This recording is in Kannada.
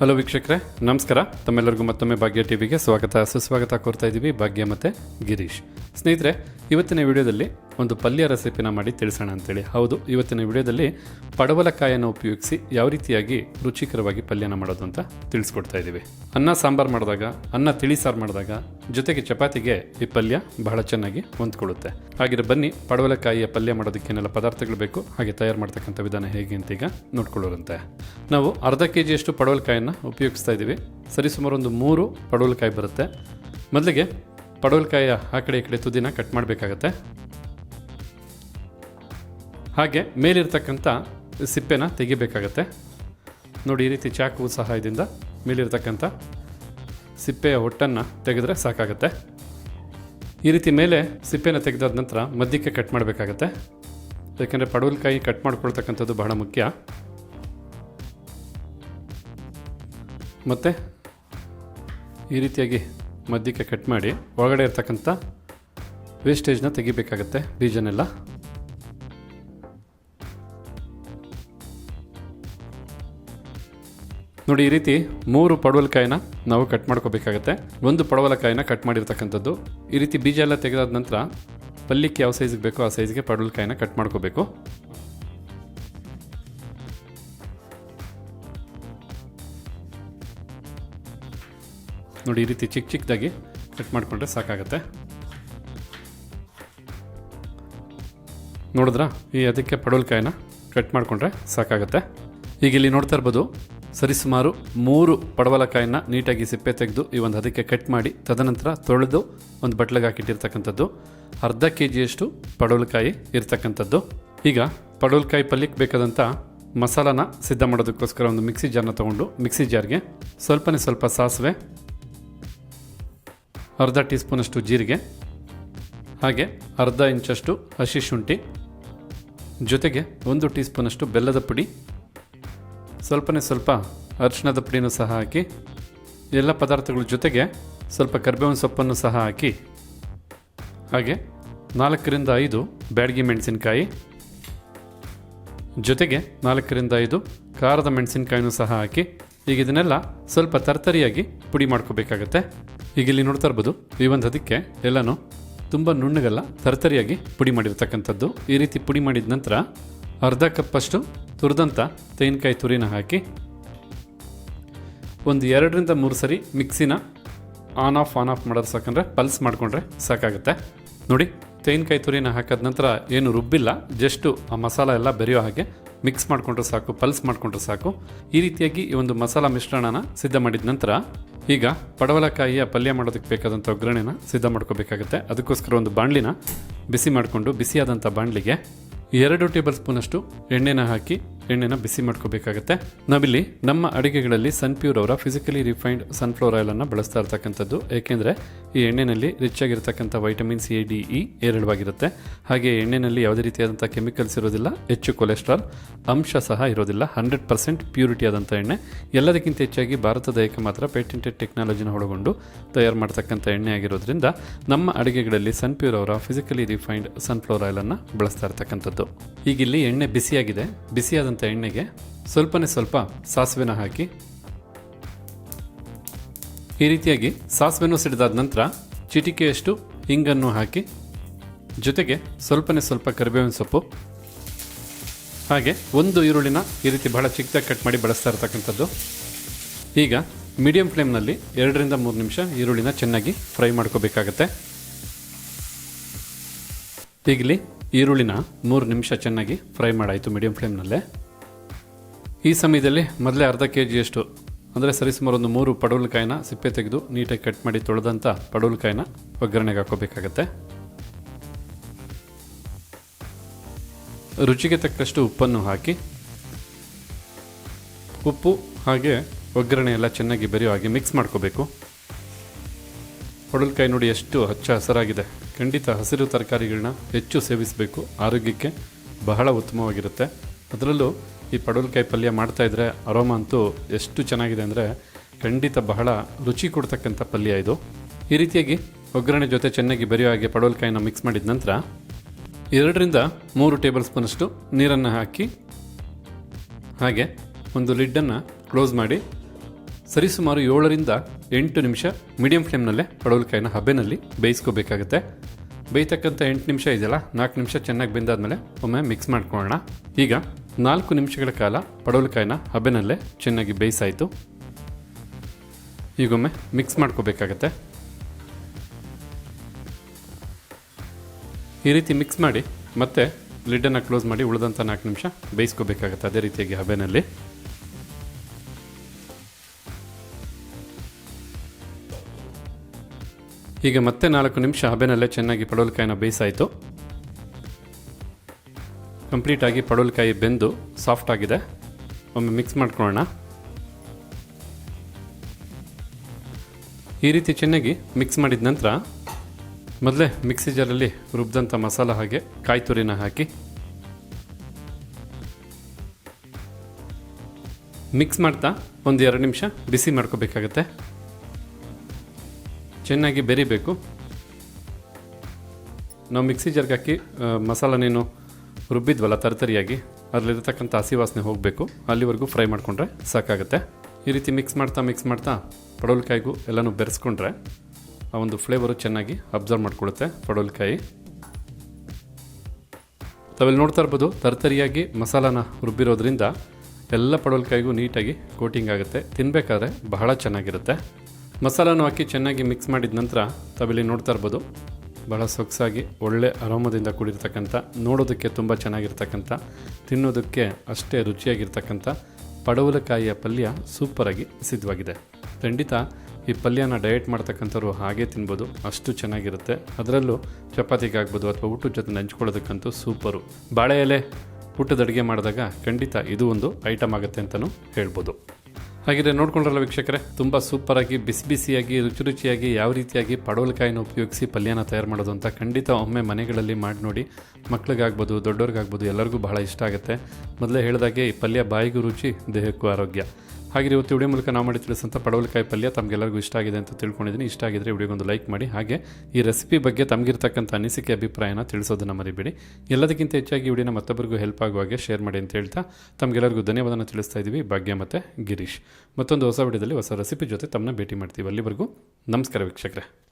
ಹಲೋ ವೀಕ್ಷಕರೇ, ನಮಸ್ಕಾರ. ತಮ್ಮೆಲ್ಲರಿಗೂ ಮತ್ತೊಮ್ಮೆ ಭಾಗ್ಯ ಟಿವಿಗೆ ಸ್ವಾಗತ. ಸುಸ್ವಾಗತ ಕೋರ್ತಾ ಇದ್ದೀವಿ ಭಾಗ್ಯ ಮತ್ತು ಗಿರೀಶ್. ಸ್ನೇಹಿತರೆ, ಇವತ್ತಿನ ವಿಡಿಯೋದಲ್ಲಿ ಒಂದು ಪಲ್ಯ ರೆಸಿಪಿನ ಮಾಡಿ ತಿಳಿಸೋಣ ಅಂತೇಳಿ. ಹೌದು, ಇವತ್ತಿನ ವಿಡಿಯೋದಲ್ಲಿ ಪಡವಲಕಾಯನ್ನು ಉಪಯೋಗಿಸಿ ಯಾವ ರೀತಿಯಾಗಿ ರುಚಿಕರವಾಗಿ ಪಲ್ಯನ ಮಾಡೋದು ಅಂತ ತಿಳಿಸ್ಕೊಡ್ತಾ ಇದ್ದೀವಿ. ಅನ್ನ, ಸಾಂಬಾರು ಮಾಡಿದಾಗ, ಅನ್ನ ತಿಳಿ ಸಾರು ಮಾಡಿದಾಗ ಜೊತೆಗೆ ಚಪಾತಿಗೆ ಈ ಪಲ್ಯ ಬಹಳ ಚೆನ್ನಾಗಿ ಹೊಂದ್ಕೊಳ್ಳುತ್ತೆ. ಹಾಗಿದ್ರೆ ಬನ್ನಿ, ಪಡವಲಕಾಯಿಯ ಪಲ್ಯ ಮಾಡೋದಕ್ಕೆ ಏನೆಲ್ಲ ಪದಾರ್ಥಗಳು ಬೇಕು, ಹಾಗೆ ತಯಾರು ಮಾಡ್ತಕ್ಕಂಥ ವಿಧಾನ ಹೇಗೆ ಅಂತ ಈಗ ನೋಡ್ಕೊಳ್ಳೋರಂತೆ. ನಾವು ಅರ್ಧ ಕೆ ಜಿಯಷ್ಟು ಪಡವಲಕಾಯನ್ನು ಉಪಯೋಗಿಸ್ತಾ ಇದ್ದೀವಿ. ಸರಿಸುಮಾರು ಒಂದು ಮೂರು ಪಡವಲಕಾಯಿ ಬರುತ್ತೆ. ಮೊದಲಿಗೆ ಪಡವಲಕಾಯಿಯ ಆ ಕಡೆ ಈ ಕಡೆ ತುದಿನ ಕಟ್ ಮಾಡಬೇಕಾಗತ್ತೆ. ಹಾಗೆ ಮೇಲಿರ್ತಕ್ಕಂಥ ಸಿಪ್ಪೆನ ತೆಗಿಬೇಕಾಗತ್ತೆ. ನೋಡಿ, ಈ ರೀತಿ ಚಾಕು ಸಹಾಯದಿಂದ ಮೇಲಿರ್ತಕ್ಕಂಥ ಸಿಪ್ಪೆಯ ಹೊಟ್ಟನ್ನು ತೆಗೆದ್ರೆ ಸಾಕಾಗತ್ತೆ. ಈ ರೀತಿ ಮೇಲೆ ಸಿಪ್ಪೆನ ತೆಗೆದಾದ ನಂತರ ಮಧ್ಯಕ್ಕೆ ಕಟ್ ಮಾಡಬೇಕಾಗತ್ತೆ. ಯಾಕೆಂದರೆ ಪಡವಲ್ಕಾಯಿ ಕಟ್ ಮಾಡ್ಕೊಳ್ತಕ್ಕಂಥದ್ದು ಬಹಳ ಮುಖ್ಯ. ಮತ್ತು ಈ ರೀತಿಯಾಗಿ ಮಧ್ಯಕ್ಕೆ ಕಟ್ ಮಾಡಿ ಒಳಗಡೆ ಇರ್ತಕ್ಕಂಥ ವೇಸ್ಟೇಜ್ನ ತೆಗಿಬೇಕಾಗತ್ತೆ ಬೀಜನೆಲ್ಲ. ನೋಡಿ, ಈ ರೀತಿ ಮೂರು ಪಡವಲಕಾಯಿನ ನಾವು ಕಟ್ ಮಾಡ್ಕೋಬೇಕಾಗತ್ತೆ. ಒಂದು ಪಡವಲಕಾಯಿನ ಕಟ್ ಮಾಡಿರ್ತಕ್ಕಂಥದ್ದು. ಈ ರೀತಿ ಬೀಜ ಎಲ್ಲ ತೆಗೆದಾದ ನಂತರ ಪಲ್ಯಕ್ಕೆ ಯಾವ ಸೈಜ್ಗೆ ಬೇಕೋ ಆ ಸೈಜ್ಗೆ ಪಡವಲಕಾಯಿನ ಕಟ್ ಮಾಡ್ಕೋಬೇಕು. ನೋಡಿ, ಈ ರೀತಿ ಚಿಕ್ಕ ಚಿಕ್ಕದಾಗಿ ಕಟ್ ಮಾಡಿಕೊಂಡ್ರೆ ಸಾಕಾಗತ್ತೆ. ನೋಡಿದ್ರಾ? ಈ ಅದಕ್ಕೆ ಪಡವಲಕಾಯಿನ ಕಟ್ ಮಾಡಿಕೊಂಡ್ರೆ ಸಾಕಾಗತ್ತೆ. ಈಗ ಇಲ್ಲಿ ನೋಡ್ತಾ ಇರ್ಬೋದು ಸರಿಸುಮಾರು ಮೂರು ಪಡವಲಕಾಯಿನ ನೀಟಾಗಿ ಸಿಪ್ಪೆ ತೆಗೆದು ಈ ಒಂದು ಅದಕ್ಕೆ ಕಟ್ ಮಾಡಿ, ತದನಂತರ ತೊಳೆದು ಒಂದು ಬಟ್ಲಿಗೆ ಹಾಕಿಟ್ಟಿರ್ತಕ್ಕಂಥದ್ದು. ಅರ್ಧ ಕೆ ಜಿಯಷ್ಟು ಪಡವಲಕಾಯಿ ಇರ್ತಕ್ಕಂಥದ್ದು. ಈಗ ಪಡವಲಕಾಯಿ ಪಲ್ಯಕ್ಕೆ ಬೇಕಾದಂಥ ಮಸಾಲಾನ ಸಿದ್ಧ ಮಾಡೋದಕ್ಕೋಸ್ಕರ ಒಂದು ಮಿಕ್ಸಿ ಜಾರ್ನ ತೊಗೊಂಡು, ಮಿಕ್ಸಿ ಜಾರ್ಗೆ ಸ್ವಲ್ಪನೇ ಸ್ವಲ್ಪ ಸಾಸಿವೆ, ಅರ್ಧ ಟೀ ಸ್ಪೂನಷ್ಟು ಜೀರಿಗೆ, ಹಾಗೆ ಅರ್ಧ ಇಂಚಷ್ಟು ಹಸಿ ಶುಂಠಿ, ಜೊತೆಗೆ ಒಂದು ಟೀ ಸ್ಪೂನಷ್ಟು ಬೆಲ್ಲದ ಪುಡಿ ಸ್ವಲ್ಪನೇ ಸ್ವಲ್ಪ ಅರಿಶಿಣದ ಪುಡಿನೂ ಸಹ ಹಾಕಿ, ಎಲ್ಲ ಪದಾರ್ಥಗಳ ಜೊತೆಗೆ ಸ್ವಲ್ಪ ಕರ್ಬೇವಿನ ಸೊಪ್ಪನ್ನು ಸಹ ಹಾಕಿ, ಹಾಗೆ ನಾಲ್ಕರಿಂದ ಐದು ಬ್ಯಾಡಗಿ ಮೆಣಸಿನಕಾಯಿ, ಜೊತೆಗೆ ನಾಲ್ಕರಿಂದ ಐದು ಖಾರದ ಮೆಣಸಿನಕಾಯಿನೂ ಸಹ ಹಾಕಿ, ಈಗ ಇದನ್ನೆಲ್ಲ ಸ್ವಲ್ಪ ತರ್ತರಿಯಾಗಿ ಪುಡಿ ಮಾಡ್ಕೋಬೇಕಾಗತ್ತೆ. ಈಗ ಇಲ್ಲಿ ನೋಡ್ತಾ ಇರ್ಬೋದು, ಈ ಒಂದು ಅದಕ್ಕೆ ಎಲ್ಲನೂ ತುಂಬ ನುಣ್ಣಗಲ್ಲ, ತರ್ತರಿಯಾಗಿ ಪುಡಿ ಮಾಡಿರ್ತಕ್ಕಂಥದ್ದು. ಈ ರೀತಿ ಪುಡಿ ಮಾಡಿದ ನಂತರ ಅರ್ಧ ಕಪ್ಪಷ್ಟು ತುರಿದಂಥ ತೆಂಗಿನಕಾಯಿ ತುರಿನ ಹಾಕಿ ಒಂದು ಎರಡರಿಂದ ಮೂರು ಸರಿ ಮಿಕ್ಸಿನ ಆನ್ ಆಫ್ ಆನ್ ಆಫ್ ಮಾಡೋದು ಸಾಕಂದರೆ ಪಲ್ಸ್ ಮಾಡಿಕೊಂಡ್ರೆ ಸಾಕಾಗುತ್ತೆ. ನೋಡಿ, ತೆಂಗಿನಕಾಯಿ ತುರಿನ ಹಾಕಿದ ನಂತರ ಏನು ರುಬ್ಬಿಲ್ಲ ಜಸ್ಟು ಆ ಮಸಾಲ ಎಲ್ಲ ಬೆರೆಯೋ ಹಾಗೆ ಮಿಕ್ಸ್ ಮಾಡಿಕೊಂಡ್ರೆ ಸಾಕು ಪಲ್ಸ್ ಮಾಡಿಕೊಂಡ್ರೆ ಸಾಕು. ಈ ರೀತಿಯಾಗಿ ಈ ಒಂದು ಮಸಾಲ ಮಿಶ್ರಣನ ಸಿದ್ಧ ಮಾಡಿದ ನಂತರ ಈಗ ಪಡವಲಕಾಯಿಯ ಪಲ್ಯ ಮಾಡೋದಕ್ಕೆ ಬೇಕಾದಂಥ ಒಗ್ಗರಣೆನ ಸಿದ್ಧ ಮಾಡ್ಕೋಬೇಕಾಗುತ್ತೆ. ಅದಕ್ಕೋಸ್ಕರ ಒಂದು ಬಾಣಲಿನ ಬಿಸಿ ಮಾಡಿಕೊಂಡು ಬಿಸಿಯಾದಂಥ ಬಾಣಲಿಗೆ ಎರಡು ಟೇಬಲ್ ಸ್ಪೂನಷ್ಟು ಎಣ್ಣೆನ ಹಾಕಿ ಎಣ್ಣೆನ ಬಿಸಿ ಮಾಡ್ಕೋಬೇಕಾಗತ್ತೆ. ನಾವಿಲ್ಲಿ ನಮ್ಮ ಅಡುಗೆಗಳಲ್ಲಿ ಸನ್ಪ್ಯೂರ್ ಅವರ ಫಿಸಿಕಲಿ ರಿಫೈನ್ಡ್ ಸನ್ಫ್ಲವರ್ ಆಯಿಲನ್ನು ಬಳಸ್ತಾ ಇರ್ತಕ್ಕಂಥದ್ದು. ಏಕೆಂದರೆ ಈ ಎಣ್ಣೆಯಲ್ಲಿ ರಿಚ್ ಆಗಿರ್ತಕ್ಕಂಥ ವೈಟಮಿನ್ಸ್ ಸಿ ಡಿ ಇ ಏರಳವಾಗಿರುತ್ತೆ ಹಾಗೆ ಎಣ್ಣೆಯಲ್ಲಿ ಯಾವುದೇ ರೀತಿಯಾದಂಥ ಕೆಮಿಕಲ್ಸ್ ಇರೋದಿಲ್ಲ, ಹೆಚ್ಚು ಕೊಲೆಸ್ಟ್ರಾಲ್ ಅಂಶ ಸಹ ಇರೋದಿಲ್ಲ ಹಂಡ್ರೆಡ್ ಪರ್ಸೆಂಟ್ ಪ್ಯೂರಿಟಿ ಆದಂಥ ಎಣ್ಣೆ. ಎಲ್ಲದಕ್ಕಿಂತ ಹೆಚ್ಚಾಗಿ ಭಾರತದ ಏಕಮಾತ್ರ ಪೇಟೆಂಟೆಡ್ ಟೆಕ್ನಾಲಜಿನ ಒಳಗೊಂಡು ತಯಾರು ಮಾಡ್ತಕ್ಕಂಥ ಎಣ್ಣೆ ಆಗಿರೋದ್ರಿಂದ ನಮ್ಮ ಅಡುಗೆಗಳಲ್ಲಿ ಸನ್ಪ್ಯೂರ್ ಅವರ ಫಿಸಿಕಲಿ ರಿಫೈನ್ಡ್ ಸನ್ಫ್ಲವರ್ ಆಯಿಲನ್ನು ಬಳಸ್ತಾ ಇರ್ತಕ್ಕಂಥದ್ದು. ಈಗ ಇಲ್ಲಿ ಎಣ್ಣೆ ಬಿಸಿಯಾಗಿದೆ. ಬಿಸಿಯಾದಂಥ ಎಣ್ಣೆಗೆ ಸ್ವಲ್ಪನೇ ಸ್ವಲ್ಪ ಸಾಸಿವೆನ ಹಾಕಿ ಈ ರೀತಿಯಾಗಿ ಸಾಸಿವೆನೂ ಸಿಡಿದಾದ ನಂತರ ಚಿಟಿಕೆಯಷ್ಟು ಹಿಂಗನ್ನು ಹಾಕಿ, ಜೊತೆಗೆ ಸ್ವಲ್ಪನೇ ಸ್ವಲ್ಪ ಕರಿಬೇವಿನ ಸೊಪ್ಪು, ಹಾಗೆ ಒಂದು ಈರುಳ್ಳಿನ ಈ ರೀತಿ ಬಹಳ ಚಿಕ್ಕದಾಗಿ ಕಟ್ ಮಾಡಿ ಬಳಸ್ತಾ ಇರ್ತಕ್ಕಂಥದ್ದು. ಈಗ ಮೀಡಿಯಂ ಫ್ಲೇಮ್ನಲ್ಲಿ ಎರಡರಿಂದ ಮೂರು ನಿಮಿಷ ಈರುಳ್ಳಿನ ಚೆನ್ನಾಗಿ ಫ್ರೈ ಮಾಡ್ಕೋಬೇಕಾಗತ್ತೆ. ಈಗಲಿ ಈರುಳ್ಳಿನ ಮೂರು ನಿಮಿಷ ಚೆನ್ನಾಗಿ ಫ್ರೈ ಮಾಡಾಯಿತು ಮೀಡಿಯಂ ಫ್ಲೇಮ್ನಲ್ಲೇ. ಈ ಸಮಯದಲ್ಲಿ ಮೊದಲೇ ಅರ್ಧ ಕೆ ಜಿಯಷ್ಟು ಅಂದರೆ ಸರಿಸುಮಾರು ಒಂದು ಮೂರು ಪಡವಲಕಾಯಿನ ಸಿಪ್ಪೆ ತೆಗೆದು ನೀಟಾಗಿ ಕಟ್ ಮಾಡಿ ತೊಳೆದಂಥ ಪಡವಲಕಾಯಿನ ಒಗ್ಗರಣೆಗೆ ಹಾಕೋಬೇಕಾಗತ್ತೆ. ರುಚಿಗೆ ತಕ್ಕಷ್ಟು ಉಪ್ಪನ್ನು ಹಾಕಿ, ಉಪ್ಪು ಹಾಗೆ ಒಗ್ಗರಣೆ ಎಲ್ಲ ಚೆನ್ನಾಗಿ ಬೆರೆಯೋ ಹಾಗೆ ಮಿಕ್ಸ್ ಮಾಡ್ಕೋಬೇಕು. ಪಡವಲಕಾಯಿ ನೋಡಿ ಎಷ್ಟು ಹಚ್ಚ ಹಸಿರಾಗಿದೆ. ಖಂಡಿತ ಹಸಿರು ತರಕಾರಿಗಳನ್ನ ಹೆಚ್ಚು ಸೇವಿಸಬೇಕು. ಆರೋಗ್ಯಕ್ಕೆ ಬಹಳ ಉತ್ತಮವಾಗಿರುತ್ತೆ. ಅದರಲ್ಲೂ ಈ ಪಡವಲಕಾಯಿ ಪಲ್ಯ ಮಾಡ್ತಾಯಿದ್ರೆ ಅರೋಮ ಅಂತೂ ಎಷ್ಟು ಚೆನ್ನಾಗಿದೆ ಅಂದರೆ ಖಂಡಿತ ಬಹಳ ರುಚಿ ಕೊಡ್ತಕ್ಕಂಥ ಪಲ್ಯ ಇದು. ಈ ರೀತಿಯಾಗಿ ಒಗ್ಗರಣೆ ಜೊತೆ ಚೆನ್ನಾಗಿ ಬೆರೆಯೋ ಹಾಗೆ ಪಡವಲಕಾಯಿನ ಮಿಕ್ಸ್ ಮಾಡಿದ ನಂತರ ಎರಡರಿಂದ ಮೂರು ಟೇಬಲ್ ಸ್ಪೂನಷ್ಟು ನೀರನ್ನು ಹಾಕಿ ಹಾಗೆ ಒಂದು ಲಿಡ್ಡನ್ನು ಕ್ಲೋಸ್ ಮಾಡಿ ಸರಿಸುಮಾರು ಏಳರಿಂದ ಎಂಟು ನಿಮಿಷ ಮೀಡಿಯಂ ಫ್ಲೇಮ್ನಲ್ಲೇ ಪಡವಲಕಾಯಿನ ಹಬೆನಲ್ಲಿ ಬೇಯಿಸ್ಕೋಬೇಕಾಗತ್ತೆ. ಬೇಯ್ತಕ್ಕಂಥ ಎಂಟು ನಿಮಿಷ ಇದೆಯಲ್ಲ, ನಾಲ್ಕು ನಿಮಿಷ ಚೆನ್ನಾಗಿ ಬೆಂದಾದಮೇಲೆ ಒಮ್ಮೆ ಮಿಕ್ಸ್ ಮಾಡ್ಕೊಳ್ಳೋಣ. ಈಗ ನಾಲ್ಕು ನಿಮಿಷಗಳ ಕಾಲ ಪಡವಲಕಾಯಿನ ಹಬೆನಲ್ಲೇ ಚೆನ್ನಾಗಿ ಬೇಯಿಸಾಯಿತು. ಈಗೊಮ್ಮೆ ಮಿಕ್ಸ್ ಮಾಡ್ಕೋಬೇಕಾಗತ್ತೆ. ಈ ರೀತಿ ಮಿಕ್ಸ್ ಮಾಡಿ ಮತ್ತೆ ಲಿಡ್ಡನ್ನು ಕ್ಲೋಸ್ ಮಾಡಿ ಉಳಿದಂಥ ನಾಲ್ಕು ನಿಮಿಷ ಬೇಯಿಸ್ಕೋಬೇಕಾಗತ್ತೆ ಅದೇ ರೀತಿಯಾಗಿ ಹಬೆನಲ್ಲಿ ಈಗ ಮತ್ತೆ ನಾಲ್ಕು ನಿಮಿಷ ಹಬೆನಲ್ಲೇ ಚೆನ್ನಾಗಿ ಪಡವಲಕಾಯಿನ ಬೇಯಿಸಾಯಿತು. ಕಂಪ್ಲೀಟಾಗಿ ಪಡವಲಕಾಯಿ ಬೆಂದು ಸಾಫ್ಟ್ ಆಗಿದೆ. ಒಮ್ಮೆ ಮಿಕ್ಸ್ ಮಾಡ್ಕೊಳ್ಳೋಣ. ಈ ರೀತಿ ಚೆನ್ನಾಗಿ ಮಿಕ್ಸ್ ಮಾಡಿದ ನಂತರ ಮೊದಲೇ ಮಿಕ್ಸಿ ಜಾರಲ್ಲಿ ರುಬ್ಬಿದಂಥ ಮಸಾಲ ಹಾಗೆ ಕಾಯಿ ತುರಿನ ಹಾಕಿ. ಮಿಕ್ಸ್ ಮಾಡ್ತಾ ಒಂದು ಎರಡು ನಿಮಿಷ ಬಿಸಿ ಮಾಡ್ಕೋಬೇಕಾಗತ್ತೆ. ಚೆನ್ನಾಗಿ ಬೆರಿಬೇಕು. ನಾವು ಮಿಕ್ಸಿ ಜಾರ್ಗೆ ಹಾಕಿ ಮಸಾಲ ಮಸಾಲನೇನು ರುಬ್ಬಿದ್ವಲ್ಲ ತರತರಿಯಾಗಿ, ಅದರಲ್ಲಿರತಕ್ಕಂಥ ಹಸಿ ವಾಸನೆ ಹೋಗಬೇಕು. ಅಲ್ಲಿವರೆಗೂ ಫ್ರೈ ಮಾಡಿಕೊಂಡ್ರೆ ಸಾಕಾಗುತ್ತೆ. ಈ ರೀತಿ ಮಿಕ್ಸ್ ಮಾಡ್ತಾ ಮಿಕ್ಸ್ ಮಾಡ್ತಾ ಪಡವಲಕಾಯಿಗೂ ಎಲ್ಲನೂ ಬೆರೆಸ್ಕೊಂಡ್ರೆ ಆ ಒಂದು ಫ್ಲೇವರು ಚೆನ್ನಾಗಿ ಅಬ್ಸರ್ವ್ ಮಾಡ್ಕೊಳುತ್ತೆ ಪಡವಲಕಾಯಿ. ತಾವೆಲ್ಲಿ ನೋಡ್ತಾ ಇರ್ಬೋದು, ತರತರಿಯಾಗಿ ಮಸಾಲಾನ ರುಬ್ಬಿರೋದ್ರಿಂದ ಎಲ್ಲ ಪಡವಲಕಾಯಿಗೂ ನೀಟಾಗಿ ಕೋಟಿಂಗ್ ಆಗುತ್ತೆ. ತಿನ್ನಬೇಕಾದ್ರೆ ಬಹಳ ಚೆನ್ನಾಗಿರುತ್ತೆ. ಮಸಾಲಾನು ಹಾಕಿ ಚೆನ್ನಾಗಿ ಮಿಕ್ಸ್ ಮಾಡಿದ ನಂತರ ತಾವಿಲ್ಲಿ ನೋಡ್ತಾ ಇರ್ಬೋದು ಬಹಳ ಸೊಗಸಾಗಿ, ಒಳ್ಳೆ ಆರಾಮದಿಂದ ಕೂಡಿರ್ತಕ್ಕಂಥ ನೋಡೋದಕ್ಕೆ ತುಂಬ ಚೆನ್ನಾಗಿರ್ತಕ್ಕಂಥ, ತಿನ್ನೋದಕ್ಕೆ ಅಷ್ಟೇ ರುಚಿಯಾಗಿರ್ತಕ್ಕಂಥ ಪಡವಲಕಾಯಿಯ ಪಲ್ಯ ಸೂಪರಾಗಿ ಸಿದ್ಧವಾಗಿದೆ ಖಂಡಿತ ಈ ಪಲ್ಯನ ಡಯಟ್ ಮಾಡ್ತಕ್ಕಂಥವ್ರು ಹಾಗೆ ತಿನ್ಬೋದು, ಅಷ್ಟು ಚೆನ್ನಾಗಿರುತ್ತೆ. ಅದರಲ್ಲೂ ಚಪಾತಿಗಾಗ್ಬೋದು ಅಥವಾ ಊಟದ ಜೊತೆ ನೆಂಚ್ಕೊಳ್ಳೋದಕ್ಕಂತೂ ಸೂಪರು. ಬಾಳೆ ಎಲೆ ಊಟದ ಅಡುಗೆ ಮಾಡಿದಾಗ ಖಂಡಿತ ಇದು ಒಂದು ಐಟಮ್ ಆಗುತ್ತೆ ಅಂತಲೂ ಹೇಳ್ಬೋದು. ಹಾಗಿದ್ರೆ ನೋಡ್ಕೊಂಡ್ರಲ್ಲ ವೀಕ್ಷಕರೇ, ತುಂಬ ಸೂಪರಾಗಿ, ಬಿಸಿ ಬಿಸಿಯಾಗಿ, ರುಚಿ ರುಚಿಯಾಗಿ ಯಾವ ರೀತಿಯಾಗಿ ಪಡವಲಕಾಯಿನ ಉಪಯೋಗಿಸಿ ಪಲ್ಯನ ತಯಾರು ಮಾಡೋದು ಅಂತ ಖಂಡಿತ ಒಮ್ಮೆ ಮನೆಗಳಲ್ಲಿ ಮಾಡಿ ನೋಡಿ. ಮಕ್ಳಿಗಾಗ್ಬೋದು, ದೊಡ್ಡವ್ರಿಗಾಗ್ಬೋದು ಎಲ್ಲರಿಗೂ ಬಹಳ ಇಷ್ಟ ಆಗುತ್ತೆ. ಮೊದಲೇ ಹೇಳಿದಾಗೆ ಈ ಪಲ್ಯ ಬಾಯಿಗೂ ರುಚಿ, ದೇಹಕ್ಕೂ ಆರೋಗ್ಯ. ಹಾಗೆ ಇವತ್ತು ವಿಡಿಯೋ ಮೂಲಕ ನಾವು ಮಾಡಿ ತಿಳಿಸಂಥ ಪಡವಲಕಾಯಿ ಪಲ್ಯ ತಮಗೆಲ್ಲರಿಗೂ ಇಷ್ಟ ಆಗಿದೆ ಅಂತ ತಿಳ್ಕೊಂಡಿದ್ದೀನಿ. ಇಷ್ಟ ಆಗಿದ್ರೆ ವಿಡಿಯೋಗೊಂದು ಲೈಕ್ ಮಾಡಿ. ಹಾಗೆ ಈ ರೆಸಿಪಿ ಬಗ್ಗೆ ತಮಗಿರ್ತಕ್ಕಂಥ ಅನಿಸಿಕೆ, ಅಭಿಪ್ರಾಯನ ತಿಳಿಸೋದನ್ನು ಮರಿಬೇಡಿ. ಎಲ್ಲದಕ್ಕಿಂತ ಹೆಚ್ಚಾಗಿ ವಿಡಿಯೋನ ಮತ್ತೊಬ್ಬರಿಗೂ ಹೆಲ್ಪ್ ಆಗುವ ಹಾಗೆ ಶೇರ್ ಮಾಡಿ ಅಂತ ಹೇಳ್ತಾ ತಮಗೆಲ್ಲರಿಗೂ ಧನ್ಯವಾದನ ತಿಳಿಸ್ತಾ ಇದ್ದೀವಿ. ಭಾಗ್ಯ ಮತ್ತು ಗಿರೀಶ್. ಮತ್ತೊಂದು ಹೊಸ ವಿಡಿಯೋದಲ್ಲಿ ಹೊಸ ರೆಸಿಪಿ ಜೊತೆ ತಮ್ಮನ್ನ ಭೇಟಿ ಮಾಡ್ತೀವಿ. ಅಲ್ಲಿವರೆಗೂ ನಮಸ್ಕಾರ ವೀಕ್ಷಕರೇ.